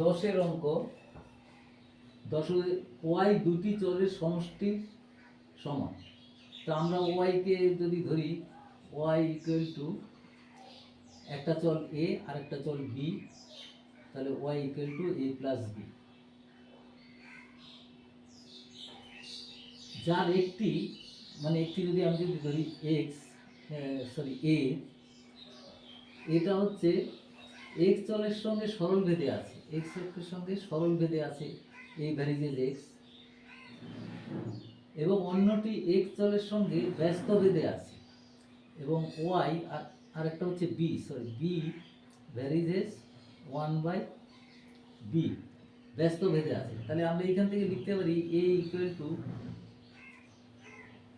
দশের অঙ্ক, দশ ওয়াই দুটি চলের সমষ্টির সমান। তা আমরা ওয়াইকে যদি ধরি, ওয়াই ইকুয়াল টু একটা চল এ আর একটা চল বি তাহলে Y equal to A plus B যার একটি মানে একটি যদি আমি যদি ধরি এক্স সরি এ এটা হচ্ছে এক্স চলের সঙ্গে সরল ভেদে আছে। এক্সের সঙ্গে সরল ভেদে আছে এই ভ্যারিজেজ এক্স এবং অন্যটি এক্স চলের সঙ্গে ব্যস্ত ভেদে আছে। এবং ওয়াই আর আরেকটা হচ্ছে B sorry B varies as one by B ব্যস্ত ভেদে আছে। তাহলে আমরা এখান থেকে লিখতে পারি A equal to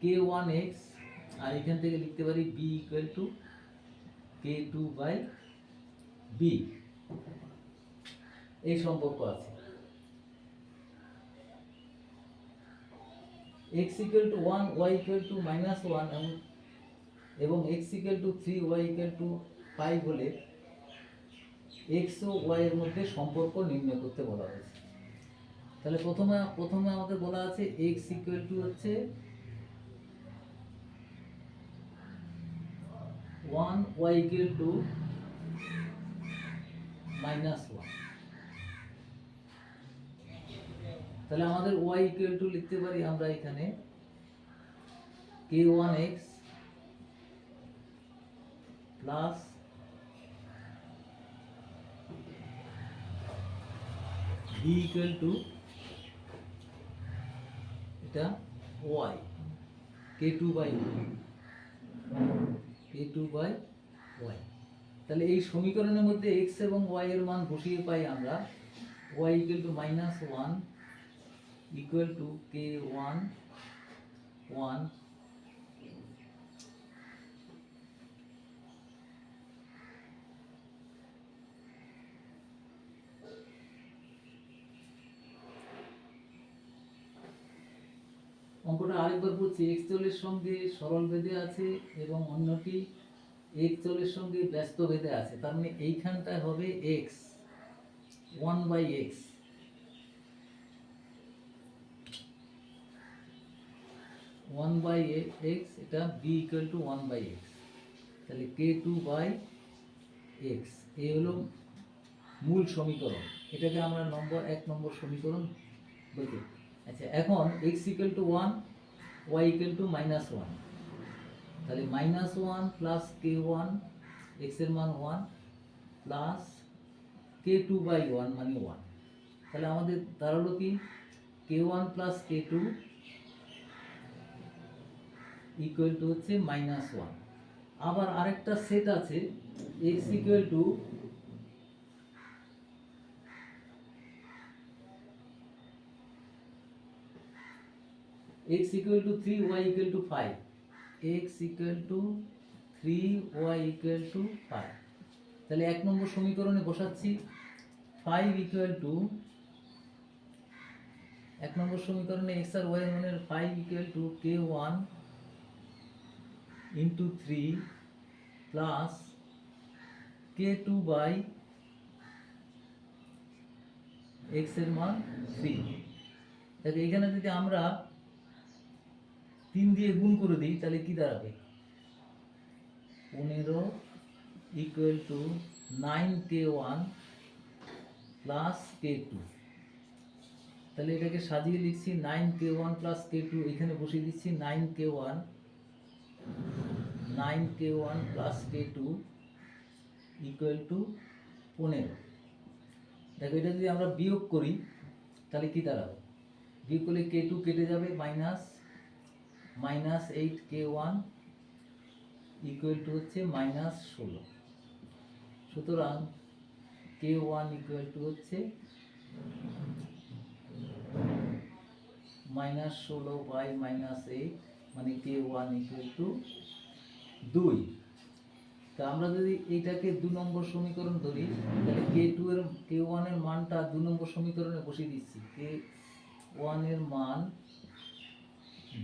K one X আর এখান থেকে লিখতে পারি B equal to K two by B এই সম্পর্ক আছে। X equal to one Y equal to minus one এবং X equal to three Y equal to five হলে এক্স ও ওয়াই এর মধ্যে সম্পর্ক নির্ণয় করতে বলা হয়েছে। তাহলে প্রথমে প্রথমে আমাদের বলা আছে এক্স ইকুয়াল টু হচ্ছে one Y equal to minus one তাহলে আমাদের ওয়াই ইকুয়াল টু লিখতে পারি আমরা এখানে K one X plus B equal to এটা Y K two by K two by Y তাহলে এই সমীকরণের মধ্যে এক্স এবং ওয়াই এর মান বসিয়ে পাই আমরা Y equal to minus one two K one one অঙ্কটা আরেকবার বলছি এক্স চলের সঙ্গে সরল ভেদে আছে এবং অন্যটি এক্স চলের সঙ্গে ব্যস্ত ভেদে আছে। তার মানে এইখানটায় হবে X one by X one by X এটা B equal to one by X তাহলে কে টু বাই এক্স এ হলো মূল সমীকরণ। এটাকে আমরা নম্বর, এক নম্বর সমীকরণ বলতে আচ্ছা এখন X equal to one Y equal to minus one তাহলে minus one plus K one এক্সের মান one plus K two by one মানে ওয়ান তাহলে আমাদের দাঁড়াল কি? K one plus K two equal to হচ্ছে মাইনাস ওয়ান আবার আরেকটা সেট আছে X equal to x equal to 3 y equal to 5 x equal to 3 y equal to 5 তাহলে এক নম্বর সমীকরণে বসাচ্ছি 5 equal to, এক নম্বর সমীকরণে x আর y এর মানের 5 equal to k1 into 3 plus k2 by x এর মান 3 দেখো, এখানে যদি আমরা তিন দিয়ে গুণ করে দিই, তাহলে কি দাঁড়াবে? পনেরো equal to nine K one plus K two তাহলে এটাকে সাজিয়ে লিখছি nine K one plus K two এখানে বসিয়ে দিচ্ছি nine K one nine K one plus K two equal to পনেরো। দেখো, এটা যদি আমরা বিয়োগ করি, তাহলে কি দাঁড়াবে? বিয়োগ করলে কে টু কেটে যাবে minus minus eight K one equal to হচ্ছে মাইনাস ষোলো। সুতরাং কে ওয়ান ইকুয়াল টু হচ্ছে মাইনাস ষোলো বাই মাইনাস এইট মানে কে ওয়ান ইকুয়াল টু দুই। তা আমরা যদি এইটাকে দু নম্বর সমীকরণ ধরি, তাহলে কে টু এর কে ওয়ানের মানটা দু নম্বর সমীকরণে বসিয়ে দিচ্ছি। কে ওয়ানের মান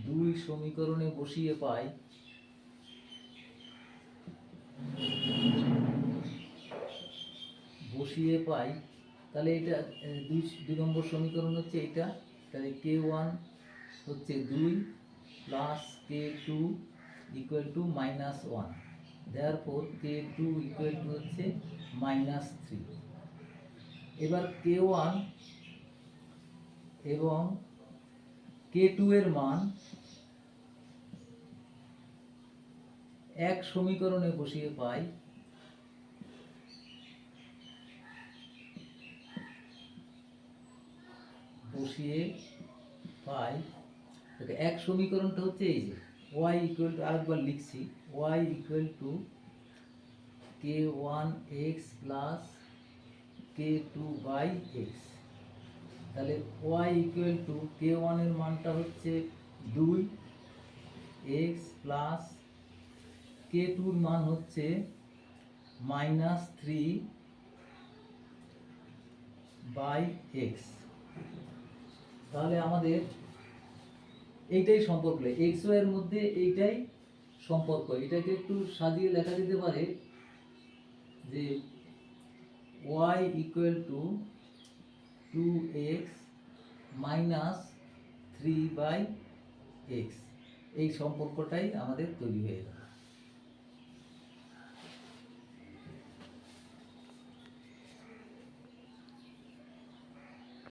দুই সমীকরণে বসিয়ে পাই বসিয়ে পাই, তাহলে এটা দুই দুই নম্বর সমীকরণ হচ্ছে এটা, তাহলে কে ওয়ান হচ্ছে দুই K two equal to minus one দেওয়ার পর কে টু হচ্ছে মাইনাস থ্রি এবার কে ওয়ান এবং কে টু এর মান এক সমীকরণে বসিয়ে পাই বসিয়ে পাই এক সমীকরণটা হচ্ছে এই যে ওয়াই ইকুয়াল টু আরেকবার লিখছি Y equal to K one X plus K two by X তাহলে ওয়াই ইকুয়াল টু কে ওয়ানের মানটা হচ্ছে দুই এক্স প্লাস কে টুর মান হচ্ছে মাইনাস থ্রি বাই এক্স তাহলে আমাদের এইটাই সম্পর্ক। এক্সের মধ্যে এইটাই সম্পর্ক। এটাকে একটু সাজিয়ে লেখা যেতে পারে যে Y equal to two X minus three by X এই সম্পর্কটাই আমাদের তৈরি হয়ে গেল।